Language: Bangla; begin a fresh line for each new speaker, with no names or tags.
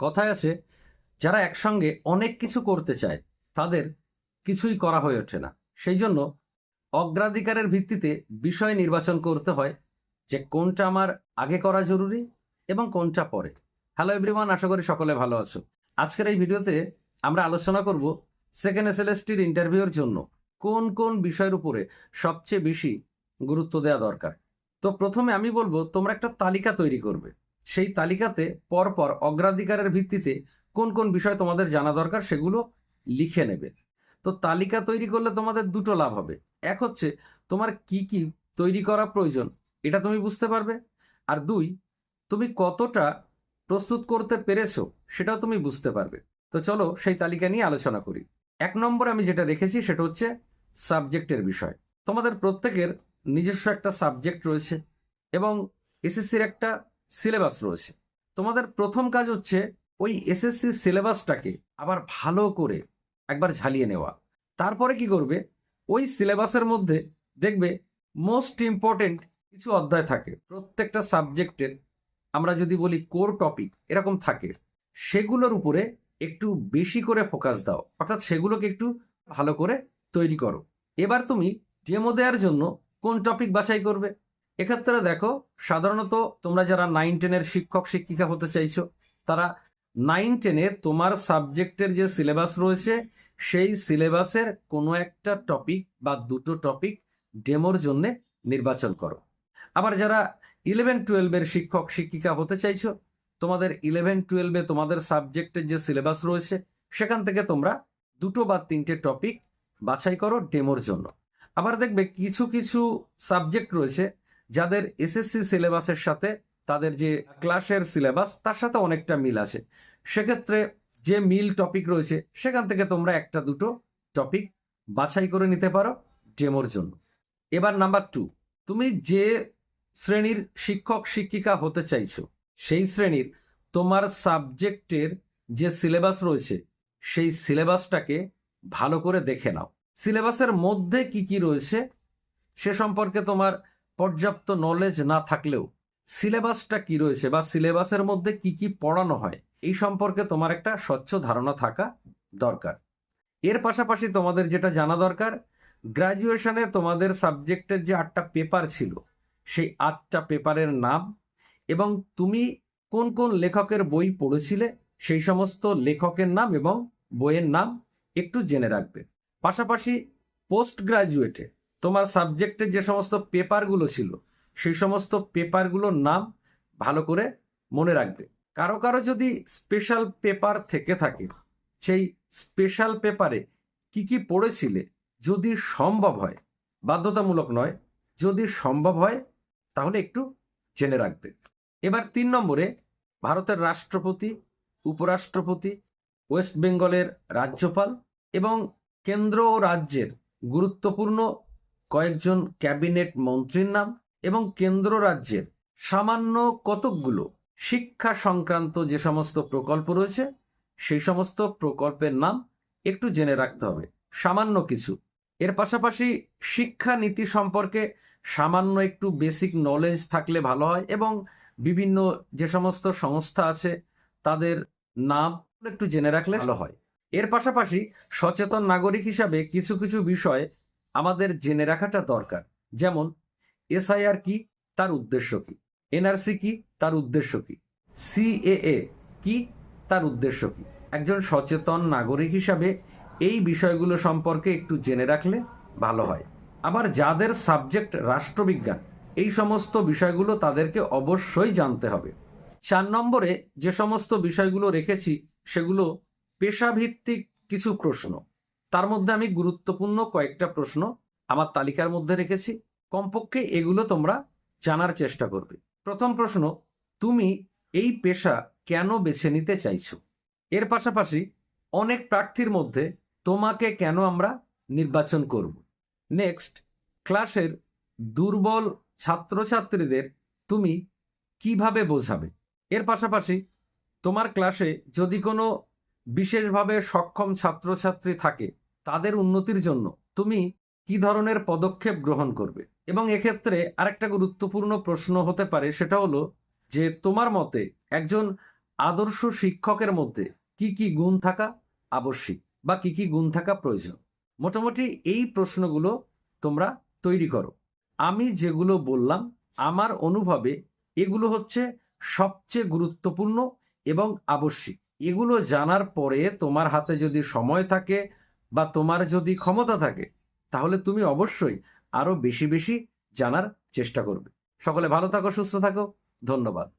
কথায় আছে, যারা একসঙ্গে অনেক কিছু করতে চায়, তাদের কিছুই করা হয়ে ওঠে না। সেই জন্য অগ্রাধিকারের ভিত্তিতে বিষয় নির্বাচন করতে হয় যে কোনটা আমার আগে করা জরুরি এবং কোনটা পরে। হ্যালো এভরিওয়ান আশা করি সকলে ভালো আছো। আজকের এই ভিডিওতে আমরা আলোচনা করব সেকেন্ড এসএলএসটির ইন্টারভিউর জন্য কোন কোন বিষয়ের উপরে সবচেয়ে বেশি গুরুত্ব দেওয়া দরকার। তো প্রথমে আমি বলব, তোমরা একটা তালিকা তৈরি করবে। সেই তালিকাতে পরপর অগ্রাধিকারের ভিত্তিতে কোন কোন বিষয় তোমাদের জানা দরকার সেগুলো লিখে নেবে। তো তালিকা তৈরি করলে তোমাদের দুটো লাভ হবে। এক হচ্ছে তোমার কি কি তৈরি করা প্রয়োজন, এটা তুমি বুঝতে পারবে। আর দুই, তুমি কতটা প্রস্তুত করতে পেরেছ সেটাও তুমি বুঝতে পারবে। তো চলো সেই তালিকা নিয়ে আলোচনা করি। এক নম্বরে আমি যেটা রেখেছি সেটা হচ্ছে সাবজেক্টের বিষয়। তোমাদের প্রত্যেকের নিজস্ব একটা সাবজেক্ট রয়েছে এবং এসএসসির একটা সিলেবাস রয়েছে। তোমাদের প্রথম কাজ হচ্ছে ওই এসএসসি সিলেবাসটাকে আবার ভালো করে একবার ঝালিয়ে নেওয়া। তারপরে কি করবে? ওই সিলেবাসের মধ্যে দেখবে মোস্ট ইম্পর্টেন্ট কিছু অধ্যায় থাকে। প্রত্যেকটা সাবজেক্টের আমরা যদি বলি কোর টপিক এরকম থাকে। সেগুলোর উপরে একটু বেশি করে ফোকাস দাও। অর্থাৎ সেগুলোকে একটু ভালো করে তৈরি করো। এবার তুমি ডেমো দেওয়ার জন্য কোন টপিক বাছাই করবে? এক্ষেত্রে দেখো, সাধারণত তোমরা যারা নাইন টেনের শিক্ষক, শিক্ষিকা হতে চাইছো, তারা নাইন টেনের তোমার সাবজেক্টের যে সিলেবাস রয়েছে, সেই সিলেবাসের কোনো একটা টপিক বা দুটো টপিক ডেমোর জন্য নির্বাচন করো। আবার যারা ইলেভেন টুয়েলভের শিক্ষক, শিক্ষিকা হতে চাইছো, তোমাদের ইলেভেন টুয়েলভে তোমাদের সাবজেক্টের যে সিলেবাস রয়েছে, সেখান থেকে তোমরা দুটো বা তিনটে টপিক বাছাই করো ডেমোর জন্য। আবার দেখবে কিছু কিছু সাবজেক্ট রয়েছে যাদের এসএসসি সিলেবাসের সাথে তাদের যে ক্লাসের সিলেবাস তার সাথে অনেকটা মিল আছে। সেক্ষেত্রে যে মিল টপিক রয়েছে, সেখান থেকে তোমরা একটা দুটো টপিক বাছাই করে নিতে পারো ডেমোর জন্য। এবার নাম্বার টু তুমি যে শ্রেণির শিক্ষক, শিক্ষিকা হতে চাইছো, সেই শ্রেণির তোমার সাবজেক্টের যে সিলেবাস রয়েছে, সেই সিলেবাসটাকে ভালো করে দেখে নাও। সিলেবাসের মধ্যে কি কি রয়েছে, সে সম্পর্কে তোমার পর্যাপ্ত নলেজ না থাকলেও সিলেবাসটা কি রয়েছে বা সিলেবাসের মধ্যে কি কি পড়ানো হয়, এই সম্পর্কে তোমার একটা স্বচ্ছ ধারণা থাকা দরকার। এর পাশাপাশি তোমাদের যেটা জানা দরকার গ্রাজুয়েশনে তোমাদের সাবজেক্টের যে আটটা পেপার ছিল, সেই আটটা পেপারের নাম এবং তুমি কোন কোন লেখকের বই পড়েছিলে, সেই সমস্ত লেখকের নাম এবং বইয়ের নাম একটু জেনে রাখবে। পাশাপাশি পোস্ট গ্রাজুয়েটে তোমার সাবজেক্টের যে সমস্ত পেপারগুলো ছিল, সেই সমস্ত পেপারগুলোর নাম ভালো করে মনে রাখবে। কারও কারও যদি স্পেশাল পেপার থেকে থাকে, সেই স্পেশাল পেপারে কি কি পড়েছিলে যদি সম্ভব হয়, বাধ্যতামূলক নয়, যদি সম্ভব হয়, তাহলে একটু জেনে রাখবে। এবার তিন নম্বরে, ভারতের রাষ্ট্রপতি, উপরাষ্ট্রপতি, ওয়েস্ট বেঙ্গলের রাজ্যপাল এবং কেন্দ্র ও রাজ্যের গুরুত্বপূর্ণ কয়েকজন ক্যাবিনেট মন্ত্রীর নাম এবং কেন্দ্র রাজ্যের সামান্য কতকগুলো শিক্ষা সংক্রান্ত যে সমস্ত প্রকল্প রয়েছে, সেই সমস্ত প্রকল্পের নাম একটু জেনে রাখতে হবে। সামান্য কিছু। এর পাশাপাশি শিক্ষা নীতি সম্পর্কে সামান্য একটু বেসিক নলেজ থাকলে ভালো হয় এবং বিভিন্ন যে সমস্ত সংস্থা আছে, তাদের নাম একটু জেনে রাখলে ভালো হয়। এর পাশাপাশি সচেতন নাগরিক হিসাবে কিছু কিছু বিষয় আমাদের জেনে রাখাটা দরকার। যেমন, এসআইআর কি, তার উদ্দেশ্য কি? এনআরসি কি, তার উদ্দেশ্য কি? সিএএ কি, তার উদ্দেশ্য কি? একজন সচেতন নাগরিক হিসাবে এই বিষয়গুলো সম্পর্কে একটু জেনে রাখলে ভালো হয়। আবার যাদের সাবজেক্ট রাষ্ট্রবিজ্ঞান, এই সমস্ত বিষয়গুলো তাদেরকে অবশ্যই জানতে হবে। চার নম্বরে যে সমস্ত বিষয়গুলো রেখেছি, সেগুলো পেশাভিত্তিক কিছু প্রশ্ন। তার মধ্যে আমি গুরুত্বপূর্ণ কয়েকটা প্রশ্ন আমার তালিকার মধ্যে রেখেছি। কমপক্ষে এগুলো তোমরা জানার চেষ্টা করবে। প্রথম প্রশ্ন, তুমি এই পেশা কেন বেছে নিতে চাইছো? এর পাশাপাশি অনেক প্রার্থীর মধ্যে তোমাকে কেন আমরা নির্বাচন করব? নেক্সট ক্লাসের দুর্বল ছাত্রছাত্রীদের তুমি কীভাবে বোঝাবে? এর পাশাপাশি তোমার ক্লাসে যদি কোনো বিশেষভাবে সক্ষম ছাত্রছাত্রী থাকে তাদের উন্নতির জন্য তুমি কি ধরনের পদক্ষেপ গ্রহণ করবে? এবং এক্ষেত্রে আরেকটা গুরুত্বপূর্ণ প্রশ্ন হতে পারে, সেটা হলো যে তোমার মতে একজন আদর্শ শিক্ষকের মধ্যে কি কি গুণ থাকা আবশ্যিক বা কি কি গুণ থাকা প্রয়োজন? মোটামুটি এই প্রশ্নগুলো তোমরা তৈরি করো। আমি যেগুলো বললাম, আমার অনুভবে এগুলো হচ্ছে সবচেয়ে গুরুত্বপূর্ণ এবং আবশ্যিক। এগুলো জানার পরে তোমার হাতে যদি সময় থাকে বা তোমার যদি ক্ষমতা থাকে, তাহলে তুমি অবশ্যই আরও বেশি বেশি জানার চেষ্টা করবে। সকলে ভালো থাকো, সুস্থ থাকো। ধন্যবাদ।